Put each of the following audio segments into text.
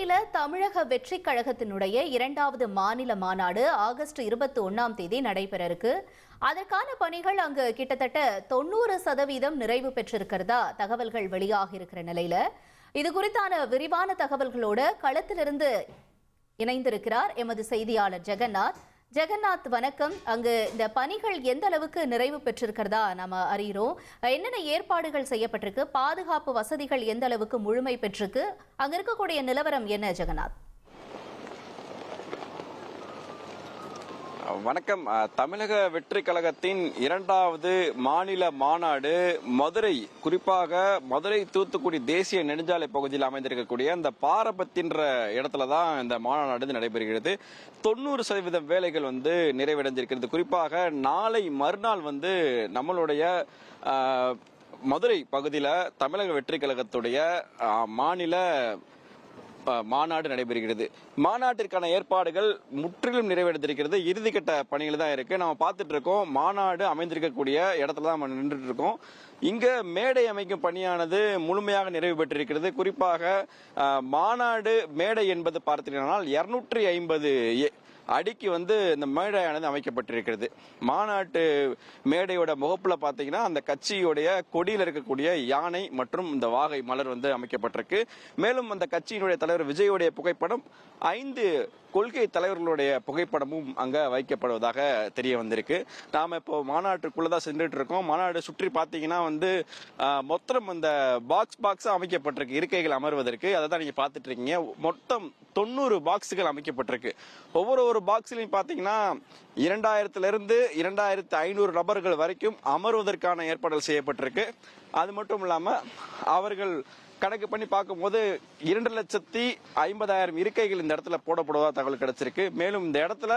மாநில தமிழக வெற்றி கழகத்தினுடைய இரண்டாவது மாநில மாநாடு ஆகஸ்ட் இருபத்தி ஒன்னாம் தேதி நடைபெற இருக்கு. அதற்கான பணிகள் அங்கு கிட்டத்தட்ட தொண்ணூறு சதவீதம் நிறைவு பெற்றிருக்கிறதா தகவல்கள் வெளியாக இருக்கிற நிலையில. இது குறித்தான விரிவான தகவல்களோட களத்திலிருந்து இணைந்திருக்கிறார் எமது செய்தியாளர் ஜெகநாத். ஜெகநாத் வணக்கம். அங்கு இந்த பணிகள் எந்த அளவுக்கு நிறைவு பெற்றிருக்கிறதா நாம அறிகிறோம் என்னென்ன ஏற்பாடுகள் செய்யப்பட்டிருக்கு? பாதுகாப்பு வசதிகள் எந்த அளவுக்கு முழுமை பெற்றிருக்கு? அங்க இருக்கக்கூடிய நிலவரம் என்ன ஜெகநாத்? வணக்கம். தமிழக வெற்றி கழகத்தின் இரண்டாவது மாநில மாநாடு மதுரை. குறிப்பாக மதுரை தூத்துக்குடி தேசிய நெடுஞ்சாலை பகுதியில் அமைந்திருக்கக்கூடிய இந்த பாரபத்தின்ற இடத்துல தான் இந்த மாநாடு நடைபெறுகிறது. தொண்ணூறு சதவீதம் வேலைகள் வந்து நிறைவடைஞ்சிருக்கிறது குறிப்பாக நாளை மறுநாள் வந்து நம்மளுடைய மதுரை பகுதியில் தமிழக வெற்றி கழகத்துடைய மாநில மாநாடு நடைபெறுகிறது. மாநாட்டிற்கான ஏற்பாடுகள் முற்றிலும் நிறைவடைந்திருக்கிறது. இறுதிக்கட்ட பணிகள் தான் இருக்கு. நம்ம பார்த்துட்டு இருக்கோம் மாநாடு அமைந்திருக்கக்கூடிய இடத்துல தான் நம்ம நின்றுட்டு இருக்கோம் இங்க மேடை அமைக்கும் பணியானது முழுமையாக நிறைவு பெற்றிருக்கிறது. குறிப்பாக மாநாடு மேடை என்பது பார்த்தீங்கன்னா இருநூற்றி ஐம்பது அடிக்கு வந்து இந்த மேடையானது அமைக்கப்பட்டிருக்கிறது. மாநாட்டு மேடையோட முகப்புல பாத்தீங்கன்னா அந்த கட்சியுடைய கொடியில் இருக்கக்கூடிய யானை மற்றும் இந்த வாகை மலர் வந்து அமைக்கப்பட்டிருக்கு. மேலும் அந்த கட்சியினுடைய தலைவர் விஜயுடைய புகைப்படம் ஐந்து கொள்கை தலைவர்களுடைய புகைப்படமும் அங்க வைக்கப்படுவதாக தெரிய வந்திருக்கு. நாம இப்போ மாநாட்டுக்குள்ளதான் சென்றுட்டு இருக்கோம் மாநாடு சுற்றி பாத்தீங்கன்னா வந்து மொத்தம் அந்த பாக்ஸ் பாக்ஸாக அமைக்கப்பட்டிருக்கு. இருக்கைகள் அமர்வதற்கு. அதை தான் நீங்க பார்த்துட்டு இருக்கீங்க மொத்தம் தொண்ணூறு பாக்ஸுகள் அமைக்கப்பட்டிருக்கு. ஒவ்வொரு ஒரு பாக்ஸ்லையும் பாத்தீங்கன்னா இரண்டாயிரத்துல இருந்து இரண்டாயிரத்து ஐநூறு நபர்கள் வரைக்கும் அமர்வதற்கான ஏற்பாடுகள் செய்யப்பட்டிருக்கு. அது மட்டும் இல்லாம அவர்கள் கணக்கு பண்ணி பார்க்கும்போது இரண்டு லட்சத்தி ஐம்பதாயிரம் இருக்கைகள் இந்த இடத்துல போடப்படுவதா தகவல் கிடைச்சிருக்கு. மேலும் இந்த இடத்துல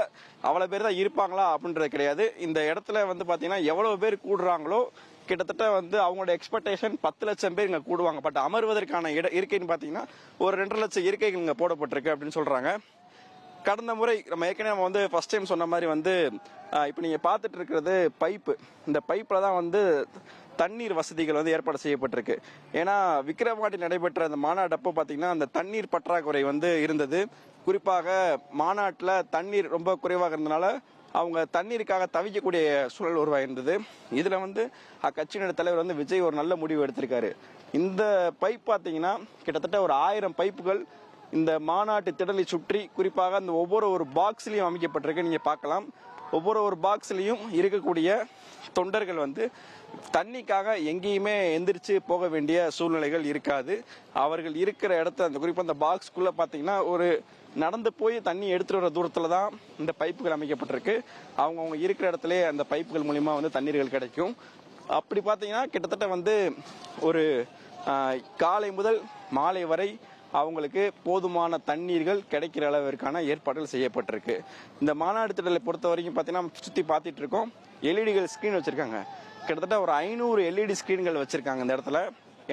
அவ்வளவு பேர் தான் இருப்பாங்களா அப்படின்றது கிடையாது. இந்த இடத்துல வந்து பாத்தீங்கன்னா எவ்வளவு பேர் கூடுறாங்களோ கிட்டத்தட்ட வந்து அவங்களோட எக்ஸ்பெக்டேஷன் பத்து லட்சம் பேர் இங்க கூடுவாங்க. பட் அமர்வதற்கான இட இருக்கைன்னு பாத்தீங்கன்னா ஒரு ரெண்டு லட்சம் இருக்கைகள் இங்க போடப்பட்டிருக்கு அப்படின்னு சொல்றாங்க. கடந்த முறை நம்ம ஏற்கனவே நம்ம வந்து ஃபர்ஸ்ட் டைம் சொன்ன மாதிரி வந்து இப்போ நீங்கள் பார்த்துட்டு இருக்கிறது பைப்பு இந்த பைப்பில் தான் வந்து தண்ணீர் வசதிகள் வந்து ஏற்பாடு செய்யப்பட்டிருக்கு. ஏன்னா விக்கிரவாண்டி நடைபெற்ற அந்த மாநாடு அப்போ பாத்தீங்கன்னா அந்த தண்ணீர் பற்றாக்குறை வந்து இருந்தது. குறிப்பாக மாநாட்டில் தண்ணீர் ரொம்ப குறைவாக இருந்தனால அவங்க தண்ணீருக்காக தவிக்கக்கூடிய சூழல் உருவாயிருந்தது இதில் வந்து அக்கட்சியினுடைய தலைவர் வந்து விஜய் ஒரு நல்ல முடிவு எடுத்திருக்காரு. இந்த பைப் பார்த்தீங்கன்னா கிட்டத்தட்ட ஒரு ஆயிரம் பைப்புகள் இந்த மாநாட்டு திடலை சுற்றி குறிப்பாக அந்த ஒவ்வொரு ஒரு பாக்ஸ்லையும் அமைக்கப்பட்டிருக்கு. நீங்கள் பார்க்கலாம். ஒவ்வொரு ஒரு பாக்ஸ்லேயும் இருக்கக்கூடிய தொண்டர்கள் வந்து தண்ணிக்காக எங்கேயுமே எந்திரிச்சு போக வேண்டிய சூழ்நிலைகள் இருக்காது. அவர்கள் இருக்கிற இடத்த அந்த குறிப்பாக அந்த பாக்ஸ்குள்ளே பார்த்தீங்கன்னா ஒரு நடந்து போய் தண்ணி எடுத்துகிட்டு வர தூரத்தில் தான் இந்த பைப்புகள் அமைக்கப்பட்டிருக்கு. அவங்க அவங்க இருக்கிற இடத்துல அந்த பைப்புகள் மூலிமா வந்து தண்ணீர்கள் கிடைக்கும். அப்படி பார்த்தீங்கன்னா கிட்டத்தட்ட வந்து ஒரு காலை முதல் மாலை வரை அவங்களுக்கு போதுமான தண்ணீர்கள் கிடைக்கிற அளவிற்கான ஏற்பாடுகள் செய்யப்பட்டிருக்கு. இந்த மாநாடு திட்டத்தை பொறுத்த வரைக்கும் பார்த்தீங்கன்னா சுற்றி பார்த்துட்டு இருக்கோம். எல்இடிகள் ஸ்க்ரீன் வச்சுருக்காங்க. கிட்டத்தட்ட ஒரு ஐநூறு எல்இடி ஸ்க்ரீன்கள் வச்சுருக்காங்க இந்த இடத்துல.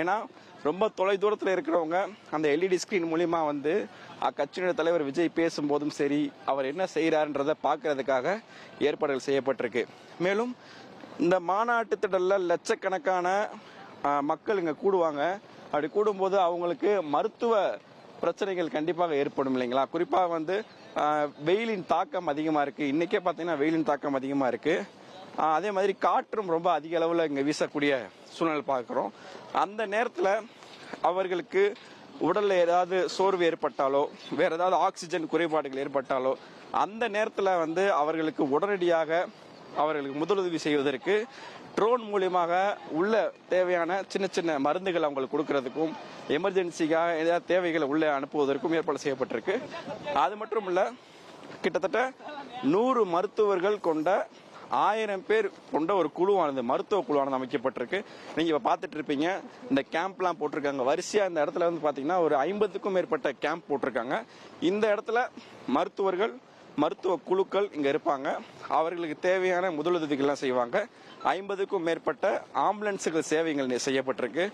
ஏன்னா ரொம்ப தொலை தூரத்தில் இருக்கிறவங்க அந்த எல்இடி ஸ்க்ரீன் மூலிமா வந்து அக்கட்சியினுடைய தலைவர் விஜய் பேசும்போதும் சரி அவர் என்ன செய்கிறாருன்றதை பார்க்கறதுக்காக ஏற்பாடுகள் செய்யப்பட்டிருக்கு. மேலும் இந்த மாநாட்டு திடலில் லட்சக்கணக்கான மக்கள் இங்கே கூடுவாங்க. அப்படி கூடும்போது அவங்களுக்கு மருத்துவ பிரச்சனைகள் கண்டிப்பாக ஏற்படும் இல்லைங்களா? குறிப்பாக வந்து வெயிலின் தாக்கம் அதிகமாக இருக்குது இன்றைக்கே பார்த்தீங்கன்னா வெயிலின் தாக்கம் அதிகமாக இருக்குது அதே மாதிரி காற்றும் ரொம்ப அதிக அளவில் இங்கே வீசக்கூடிய சூழ்நிலை பார்க்குறோம். அந்த நேரத்தில் அவர்களுக்கு உடலில் ஏதாவது சோர்வு ஏற்பட்டாலோ வேறு ஏதாவது ஆக்சிஜன் குறைபாடுகள் ஏற்பட்டாலோ அந்த நேரத்தில் வந்து அவர்களுக்கு உடனடியாக அவர்களுக்கு முதலுதவி செய்வதற்கு ட்ரோன் மூலியமாக உள்ள தேவையான சின்ன சின்ன மருந்துகள் அவங்களுக்கு கொடுக்கறதுக்கும் எமர்ஜென்சிக்காக ஏதாவது தேவைகளை உள்ளே அனுப்புவதற்கும் ஏற்பாடு செய்யப்பட்டிருக்கு. அது மட்டும் இல்லை கிட்டத்தட்ட நூறு மருத்துவர்கள் கொண்ட ஆயிரம் பேர் கொண்ட ஒரு குழுவானது மருத்துவ குழுவானது அமைக்கப்பட்டிருக்கு. நீங்க இப்ப பார்த்துட்டு இருப்பீங்க இந்த கேம்ப்லாம் போட்டிருக்காங்க. வரிசையா இந்த இடத்துல வந்து பாத்தீங்கன்னா ஒரு ஐம்பதுக்கும் மேற்பட்ட கேம்ப் போட்டிருக்காங்க. இந்த இடத்துல மருத்துவர்கள் மருத்துவ குழுக்கள் இங்க இருப்பாங்க. அவர்களுக்கு தேவையான முதலுதவிகள்லாம் செய்வாங்க. ஐம்பதுக்கும் மேற்பட்ட ஆம்புலன்ஸுகள் சேவைகள் செய்யப்பட்டிருக்கு.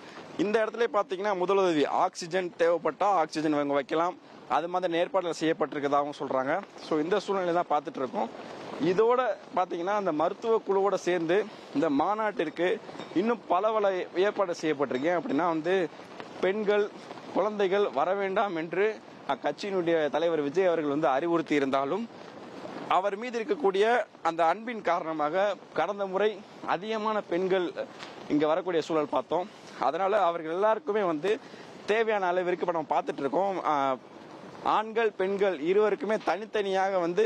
இந்த இடத்துல பார்த்தீங்கன்னா முதலுதவி ஆக்சிஜன் தேவைப்பட்டா ஆக்சிஜன் இவங்க வைக்கலாம். அது மாதிரி ஏற்பாடுகள் செய்யப்பட்டிருக்கதாகவும் சொல்றாங்க. ஸோ இந்த சூழ்நிலை தான் பார்த்துட்டு இருக்கோம். இதோட பார்த்தீங்கன்னா அந்த மருத்துவ குழுவோட சேர்ந்து இந்த மாநாட்டிற்கு இன்னும் பல பல ஏற்பாடு செய்யப்பட்டிருக்கேன் அப்படின்னா வந்து பெண்கள் குழந்தைகள் வர வேண்டாம் என்று அக்கட்சியினுடைய தலைவர் விஜய் அவர்கள் வந்து அறிவுறுத்தி இருந்தாலும் அவர் மீது இருக்கக்கூடிய அந்த அன்பின் காரணமாக கடந்த முறை அதிகமான பெண்கள் இங்க வரக்கூடிய சூழல் பார்த்தோம். அதனால அவர்கள் எல்லாருக்குமே வந்து தேவையான அளவிற்கு இப்ப நம்ம பார்த்துட்டு இருக்கோம். ஆண்கள் பெண்கள் இருவருக்குமே தனித்தனியாக வந்து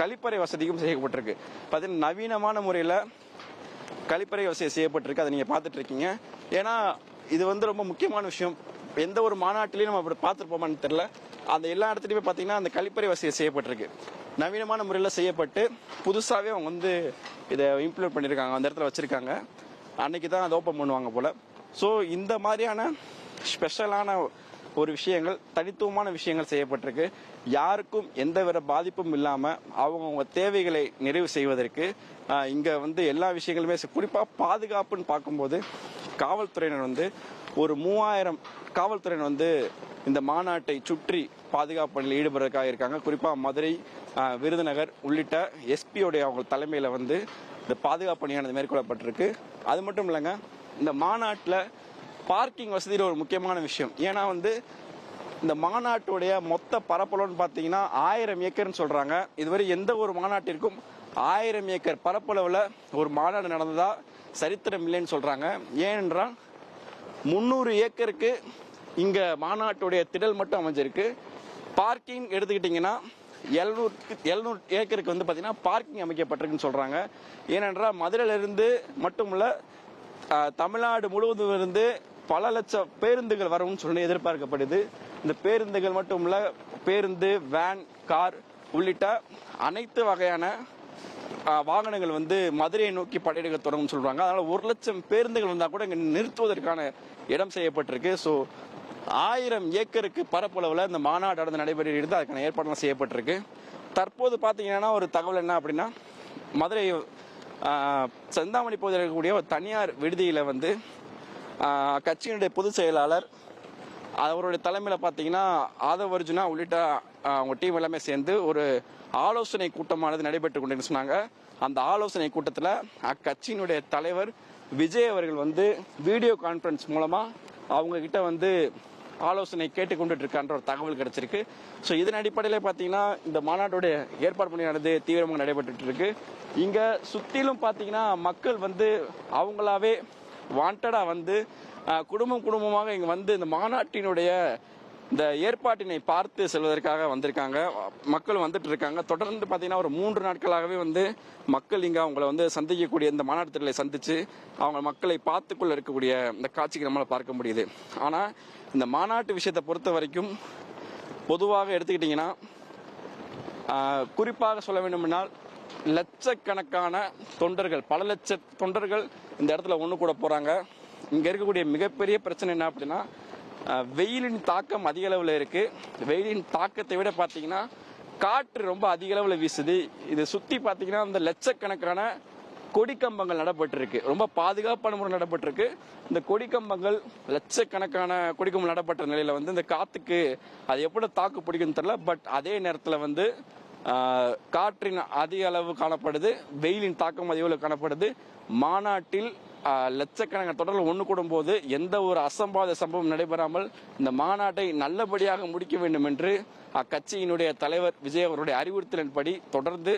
கழிப்பறை வசதியும் செய்யப்பட்டிருக்கு. பார்த்தீங்கன்னா நவீனமான முறையில் கழிப்பறை வசதி செய்யப்பட்டிருக்கு. அதை நீங்க பார்த்துட்டு இருக்கீங்க. ஏன்னா இது வந்து ரொம்ப முக்கியமான விஷயம். எந்த ஒரு மாநாட்டிலையும் நம்ம அப்படி பார்த்துருப்போமான்னு தெரியல. அந்த எல்லா இடத்துலையுமே பார்த்தீங்கன்னா அந்த கழிப்பறை வசதி செய்யப்பட்டிருக்கு. நவீனமான முறையில் செய்யப்பட்டு புதுசாகவே அவங்க வந்து இதை இம்ப்ளிமெண்ட் பண்ணியிருக்காங்க. அந்த இடத்துல வச்சுருக்காங்க. அன்னைக்கு தான் அதை ஓப்பன் பண்ணுவாங்க போல். ஸோ இந்த மாதிரியான ஸ்பெஷலான ஒரு விஷயங்கள் தனித்துவமான விஷயங்கள் செய்யப்பட்டிருக்கு. யாருக்கும் எந்த வித பாதிப்பும் இல்லாமல் அவங்கவுங்க தேவைகளை நிறைவு செய்வதற்கு இங்கே வந்து எல்லா விஷயங்களுமே குறிப்பாக பாதுகாப்புன்னு பார்க்கும்போது காவல்துறையினர் வந்து ஒரு மூவாயிரம் காவல்துறையினர் வந்து இந்த மாநாட்டை சுற்றி பாதுகாப்பு பணியில் ஈடுபடுறதுக்காக இருக்காங்க. குறிப்பாக மதுரை விருதுநகர் உள்ளிட்ட எஸ்பியோடைய அவங்க தலைமையில் வந்து இந்த பாதுகாப்பு பணியானது மேற்கொள்ளப்பட்டிருக்கு. அது மட்டும் இல்லைங்க இந்த மாநாட்டில் பார்க்கிங் வசதியில் ஒரு முக்கியமான விஷயம். ஏன்னா வந்து இந்த மாநாட்டுடைய மொத்த பரப்பளவுன்னு பார்த்தீங்கன்னா ஆயிரம் ஏக்கர்னு சொல்கிறாங்க இதுவரை எந்த ஒரு மாநாட்டிற்கும் ஆயிரம் ஏக்கர் பரப்பளவில் ஒரு மாநாடு நடந்ததாக சரித்திரம் இல்லைன்னு சொல்கிறாங்க ஏனென்றால் முந்நூறு ஏக்கருக்கு இங்கே மாநாட்டுடைய திடல் மட்டும் அமைஞ்சிருக்கு. பார்க்கிங் எடுத்துக்கிட்டிங்கன்னா எழுநூறு எழுநூறு ஏக்கருக்கு வந்து பார்த்தீங்கன்னா பார்க்கிங் அமைக்கப்பட்டிருக்குன்னு சொல்கிறாங்க ஏனென்றால் மதுரையிலிருந்து மட்டுமல்ல தமிழ்நாடு முழுவதும் இருந்து பல லட்சம் பேருந்துகள் வரும்னு சொல்லி எதிர்பார்க்கப்படுது. இந்த பேருந்துகள் மட்டும் இல்லை பேருந்து வேன் கார் உள்ளிட்ட அனைத்து வகையான வாகனங்கள் வந்து மதுரையை நோக்கி படையெடுக்க தொடங்கும் சொல்றாங்க. அதனால ஒரு லட்சம் பேருந்துகள் வந்தா கூட இங்க நிறுத்துவதற்கான இடம் செய்யப்பட்டிருக்கு. ஸோ ஆயிரம் ஏக்கருக்கு பரப்பளவில் இந்த மாநாடு நடந்து நடைபெறுகிறது அதுக்கான ஏற்பாடுலாம் செய்யப்பட்டிருக்கு. தற்போது பார்த்தீங்கன்னா ஒரு தகவல் என்ன அப்படின்னா மதுரை செந்தாமணி பகுதியில் இருக்கக்கூடிய ஒரு தனியார் விடுதியில் வந்து கட்சியினுடைய பொதுச் செயலாளர் அவருடைய தலைமையில் பார்த்தீங்கன்னா ஆதவ அர்ஜுனா உள்ளிட்ட அவங்க டீம் எல்லாமே சேர்ந்து ஒரு ஆலோசனை கூட்டமானது நடைபெற்று கொண்டு சொன்னாங்க. அந்த ஆலோசனை கூட்டத்தில் அக்கட்சியினுடைய தலைவர் விஜய் அவர்கள் வந்து வீடியோ கான்ஃபரன்ஸ் மூலமாக அவங்க கிட்ட வந்து ஆலோசனை கேட்டுக்கொண்டு இருக்கான்ற ஒரு தகவல் கிடைச்சிருக்கு. ஸோ இதன் அடிப்படையில் பார்த்தீங்கன்னா இந்த மாநாட்டுடைய ஏற்பாடு பணியானது தீவிரமாக நடைபெற்றுட்டு இருக்கு இங்கே சுற்றிலும் பார்த்தீங்கன்னா மக்கள் வந்து அவங்களாவே வாண்டடாக வந்து குடும்பம் குடும்பமாக இங்க வந்து இந்த மாநாட்டினுடைய இந்த ஏற்பாட்டினை பார்த்து செல்வதற்காக வந்திருக்காங்க. மக்கள் வந்துட்டு இருக்காங்க. தொடர்ந்து பார்த்தீங்கன்னா ஒரு மூன்று நாட்களாகவே வந்து மக்கள் இங்கே அவங்கள வந்து சந்திக்கக்கூடிய இந்த மாநாட்டத்திலே திடலை சந்திச்சு அவங்க மக்களை பார்த்துக்குள்ள இருக்கக்கூடிய இந்த காட்சிக்கு நம்மளால் பார்க்க முடியுது. ஆனால் இந்த மாநாட்டு விஷயத்தை பொறுத்த வரைக்கும் பொதுவாக எடுத்துக்கிட்டிங்கன்னா குறிப்பாக சொல்ல வேண்டுமென்றால் லட்சக்கணக்கான தொண்டர்கள் பல லட்ச தொண்டர்கள் இந்த இடத்துல ஒன்று கூட போகிறாங்க இங்கே இருக்கக்கூடிய மிகப்பெரிய பிரச்சனை என்ன அப்படின்னா வெயிலின் தாக்கம் அதிக அளவில் இருக்கு. வெயிலின் தாக்கத்தை விட பார்த்தீங்கன்னா காற்று ரொம்ப அதிக அளவில் வீசுது. இது சுற்றி பார்த்தீங்கன்னா அந்த லட்சக்கணக்கான கொடிக்கம்பங்கள் நடப்பட்டிருக்கு. ரொம்ப பாதுகாப்பான முறை நடப்பட்டிருக்கு. இந்த கொடிக்கம்பங்கள் லட்சக்கணக்கான கொடிக்கம்பங்கள் நடப்பட்ட நிலையில வந்து இந்த காத்துக்கு அது எப்படி தாக்கு பிடிக்கும்னு தெரியல. பட் அதே நேரத்தில் வந்து காற்றின் அதிக அளவு காணப்படுது. வெயிலின் தாக்கம் அதிக அளவு காணப்படுது. மாநாட்டில் லட்சக்கணக்கான தொடர்கள் ஒன்று கூடும் போது எந்த ஒரு அசம்பாத சம்பவம் நடைபெறாமல் இந்த மாநாட்டை நல்லபடியாக முடிக்க வேண்டும் என்று அக்கட்சியினுடைய தலைவர் விஜய் அவருடைய அறிவுறுத்தலின்படி தொடர்ந்து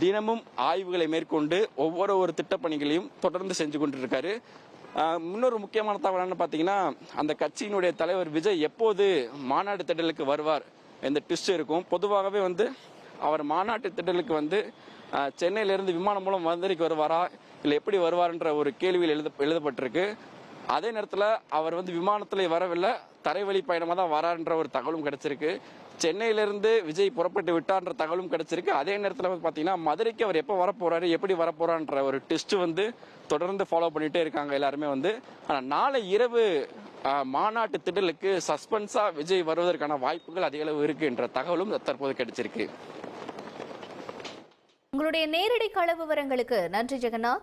தினமும் ஆய்வுகளை மேற்கொண்டு ஒவ்வொரு ஒரு திட்டப்பணிகளையும் தொடர்ந்து செஞ்சு கொண்டிருக்காரு. இன்னொரு முக்கியமான தகவல் என்ன பார்த்தீங்கன்னா அந்த கட்சியினுடைய தலைவர் விஜய் எப்போது மாநாடு திடலுக்கு வருவார் இந்த ட்விஸ்ட் இருக்கும். பொதுவாகவே வந்து அவர் மாநாட்டு திடலுக்கு வந்து சென்னையிலிருந்து விமானம் மூலம் மதுரைக்கு வருவாரா இல்லை எப்படி வருவார்ன்ற ஒரு கேள்வியில் எழுத எழுதப்பட்டிருக்கு. அதே நேரத்தில் அவர் வந்து விமானத்தில் வரவில்லை தரைவழி பயணமாக தான் வரான்ற ஒரு தகவலும் கிடைச்சிருக்கு. சென்னையிலிருந்து விஜய் புறப்பட்டு விட்டான்ற தகவலும் கிடைச்சிருக்கு. அதே நேரத்தில் வந்து பார்த்தீங்கன்னா மதுரைக்கு அவர் எப்போ வரப்போகிறாரு எப்படி வரப்போகிறான்ற ஒரு டெஸ்ட் வந்து தொடர்ந்து ஃபாலோ பண்ணிகிட்டே இருக்காங்க எல்லாருமே வந்து. ஆனால் நாளை இரவு மாநாட்டு திடலுக்கு சஸ்பென்ஸாக விஜய் வருவதற்கான வாய்ப்புகள் அதிக அளவு என்ற தகவலும் தற்போது கிடைச்சிருக்கு. உங்களுடைய நேரடி கள விவரங்களுக்கு நன்றி ஜெகநாத்.